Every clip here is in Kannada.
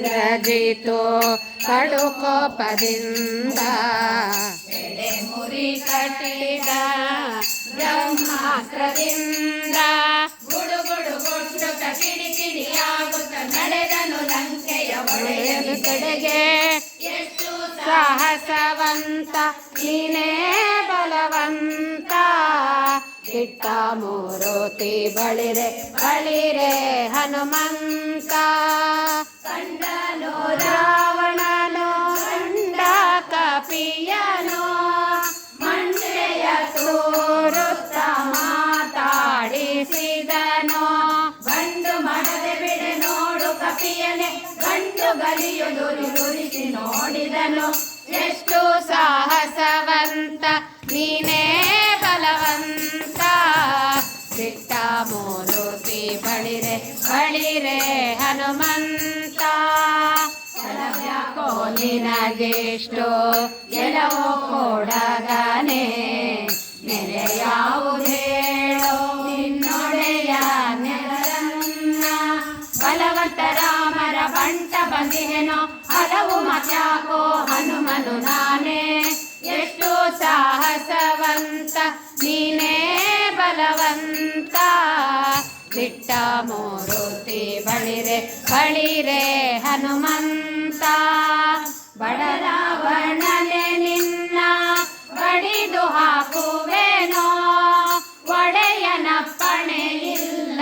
ಇಂದ್ರಜಿತು ಕಡು ಕೋಪದಿಂದ ಎಡೆ ಮುರಿ ಕಟ್ಟಿದ ಬ್ರಹ್ಮಾಸ್ತ್ರದಿಂದ. ಗುಡು ಗುಡು ಗುಡ್ಡುತ್ತ ಕಿಡಿ ಕಿಡಿಯಾಗುತ್ತ ನಡೆದನು ಲಂಕೆಯ ಒಡೆಯನು ಕಡೆಗೆ ಎಷ್ಟು ಸಾಹಸವಂತ, ನೀನೇ ಬಲವಂತ. ಇಟ್ಟ ಮೂರುತಿ ಬಳಿರೆ ಬಳಿರೆ ಹನುಮಂತ. ಕಂಡನು ರಾವಣನು, ಕಂಡ ಕಪಿಯನು ಮಂಡೆಯ ತೋರುತ್ತ ಮಾತಾಡಿಸಿದನು. ಗಂಡು ಮಾಡದೆ ಬಿಡೆ ನೋಡು ಕಪಿಯನೆ ಗಂಡು ಗಲಿಯು ದುರಿ ದುರಿಸಿ ನೋಡಿದನು. ಎಷ್ಟು ಸಾಹಸವಂತ ನೀನೇ ಸಿಟ್ಟ ಮೂರುತಿ ಬಳಿರೆ ಬಳಿರೆ ಹನುಮಂತ. ನಿನಗೆಷ್ಟು ಎಲ್ಲವೋ ಕೊಡಗನೆ. ನೆಲೆ ಯಾವುದೇಳೋ ನಿನ್ನೊಡೆಯ ನೆಲರನ್ನ ಬಲವಂತ ರಾಮರ ಬಂಟ ಬಂದಿಹೇನೋ, ಹಲವು ಮತ್ಯಾಕೋ ಹನುಮನು ನಾನೇ. ಎಷ್ಟು ಸಾಹಸವಂತ ನೀನೇ. ಬಿಟ್ಟ ಮೂರುತಿ ಬಳಿರೆ ಬಳಿರೆ ಹನುಮಂತ. ಬಡರಾವಣನೆ ನಿನ್ನ, ಬಡಿದು ಹಾಕುವೆನೋ. ಒಡೆಯನಪ್ಪಣೆ ಇಲ್ಲ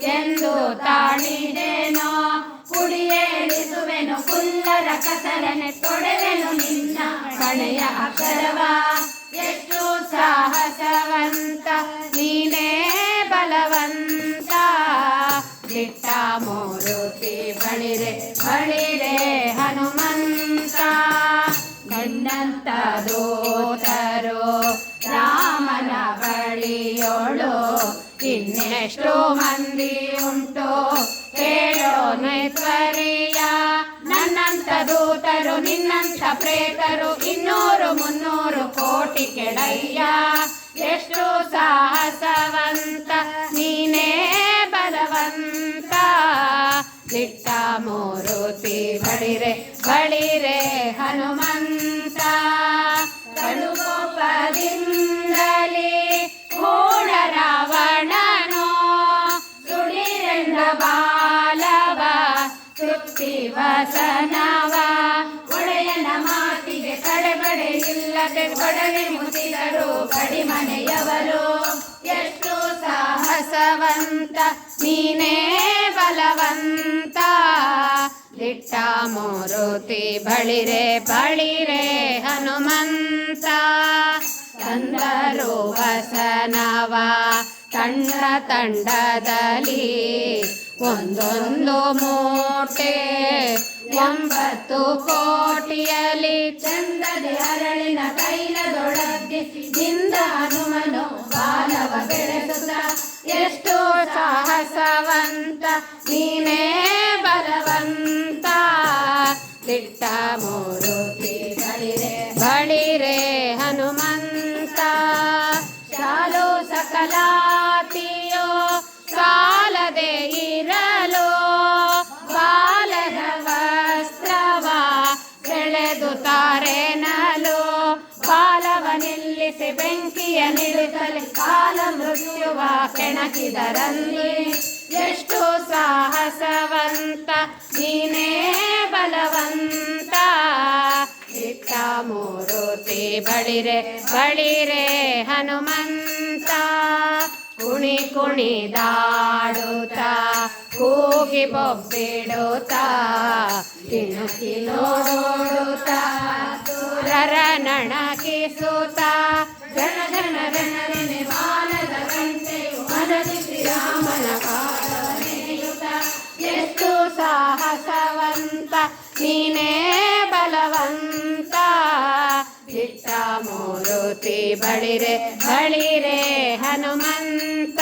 ಎಂದು ತಾಳಿದೆನೋ. ಕುಡಿಯೇಳಿಸುವೆನು ಕುಲ್ಲರ ಕಸರನೆ ತೊಡೆವೆನು ನಿನ್ನ ಕಣೆಯ ಅಕ್ಷರವ. ಎಷ್ಟು ಸಾಹಸವಂತ ಮೂರುತಿ ಬಳಿರೆ ಬಳಿರೆ ಹನುಮಂತ. ನಿನ್ನಂತ ದೂತರು ರಾಮನ ಬಳಿಯೋಳು. ಇನ್ನೆಷ್ಟು ಮಂದಿ ಉಂಟು, ಹೇಳೋ ನೈತ್ವರಿಯ ನನ್ನಂತ ದೂತರು, ನಿನ್ನಂತ ಪ್ರೇತರು, ಇನ್ನೂರು ಮುನ್ನೂರು ಕೋಟಿ ಕೆಳಯ್ಯ ಎಷ್ಟು ಸಾಹಸವಂತ ದಿಟ್ಟ ಮೂರುತಿ ಬಳಿರೆ ಬಳಿರೆ ಹನುಮಂತ. ಕಡುಕೋಪದಿಂದಲೇ ಮೂಢ ರಾವಣನೋ ಸುಡಿರೆಂದ ಬಾಲವ, ತೃಪ್ತಿ ವಸನವ. ಒಡೆಯನ ಮಾತಿಗೆ ತಡೆಬಡೆ ಇಲ್ಲದೆ ಕೊಡವೆ ಮುತ್ತಿದರು ಕಡಿಮನೆಯವರು ಸಾಹಸವಂತ ನೀನೇ ಬಲವಂತ. ದಿಟ್ಟ ಮೂರುತಿ ಬಳಿರೆ ಬಳಿರೆ ಹನುಮಂತ. ತಂದರು ವಸನವ ತಂಡ ತಂಡದಲ್ಲಿ ಒಂದೊಂದು ಮೂಟೆ ಒಂಬತ್ತು ಕೋಟಿಯಲ್ಲಿ ಚಂದದೆ ಅರಳಿನ ತೈಲದೊಳಗಿಸಿ ನಿಂದ ಹನುಮನು ಬಾಲವ ಬೆಳೆಸುತ್ತ. ಎಷ್ಟು ಸಾಹಸವಂತ, ನೀನೇ ಬಲವಂತ. ದಿಟ್ಟ ಮೂರುತಿ ತಾರೆನಲು ಬಾಲವ ನಿಲ್ಲಿಸಿ ಬೆಂಕಿಯ ನಿಲ್ಲಿಸಲಿ ಕಾಲ ಮೃತ್ಯುವ ಕೆಣಕಿದರಲ್ಲಿ ಎಷ್ಟು ಸಾಹಸವಂತ, ನೀನೇ ಬಲವಂತ. ಇಟ್ಟ ಮೂರುತಿ ಬಳಿರೆ ಬಳಿರೆ ಹನುಮಂತ. ಕುಣಿ ಕುಣಿದಾಡುತ್ತ ಕೂಗಿ ಬೊಬ್ಬಿಡುತ್ತ. ಸುರರ ನಣಕಿಸುತ್ತ ಗಣ ಶ್ರೀರಾಮನ ಪಾದವನೆಯುತ ಎಷ್ಟು ಸಾಹಸವಂತ ನೀನೇ ಬಲವಂತ ಇಟ್ಟ ಮೂರುತಿ ಬಳಿರೆ ಬಳಿರೆ ಹನುಮಂತ.